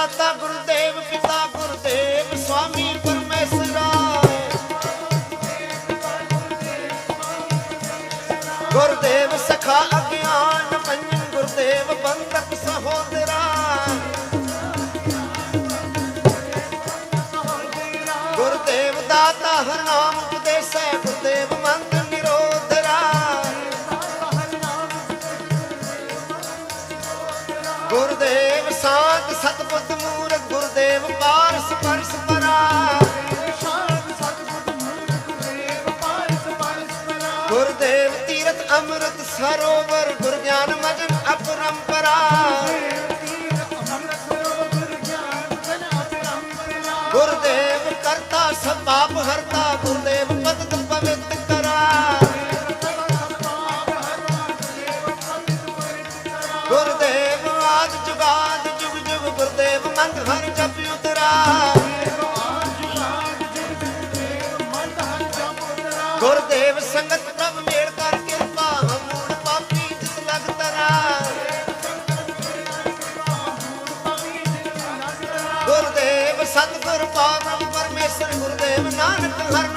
ਮਾਤਾ ਗੁਰਦੇਵ, ਪਿਤਾ ਗੁਰਦੇਵ ਸੁਆਮੀ ਪਰਮੇਸ਼ਰਾ ਗੁਰਦੇਵ ਸਖਾ ਅਗਿਆਨ ਪੰਜਨ ਗੁਰਦੇਵ ਬੰਦਕ ਸਹੋਦਰਾ। ਗੁਰਦੇਵ ਦਾਤਾ ਹਰ ਨਾਮ ਉਪਦੇਸੈ, ਗੁਰਦੇਵ ਮੰਤ ਨਿਰੋਧਰਾ ਗੁਰਦੇਵ ਸਾਧ ਸਤਬੁੱਧ ਮੂਰਖ ਗੁਰਦੇਵ ਪਾਰਸ ਪਰਸ ਪਰਾ ਗੁਰਦੇਵ ਤੀਰਥ ਅੰਮ੍ਰਿਤ ਸਰੋਵਰ, ਗੁਰ ਗਿਆਨ ਮਗਨ ਅਪਰੰਪਰਾ। ਗੁਰਦੇਵ ਕਰਤਾ ਸਭ ਪਾਪ ਹਰਤਾ, ਗੁਰਦੇਵ ਪਤਿਤ ਪਵਿੱਤ ਕਰਾ। ਗੁਰਦੇਵ ਆਦ ਜੁਗਾਦ ਗੁਰਦੇਵ ਸੰਗਤ ਪ੍ਰਭ ਮੇਲ ਕਰ ਕਿਰਪਾ ਹਮੂੜ ਪਾਪੀ ਜਿਸ ਲਗ ਤਰਾ ਗੁਰਦੇਵ ਸਤਿਗੁਰ ਪਾਵਨ ਪਰਮੇਸ਼ਰ, ਗੁਰਦੇਵ ਨਾਨਕ ਹਰ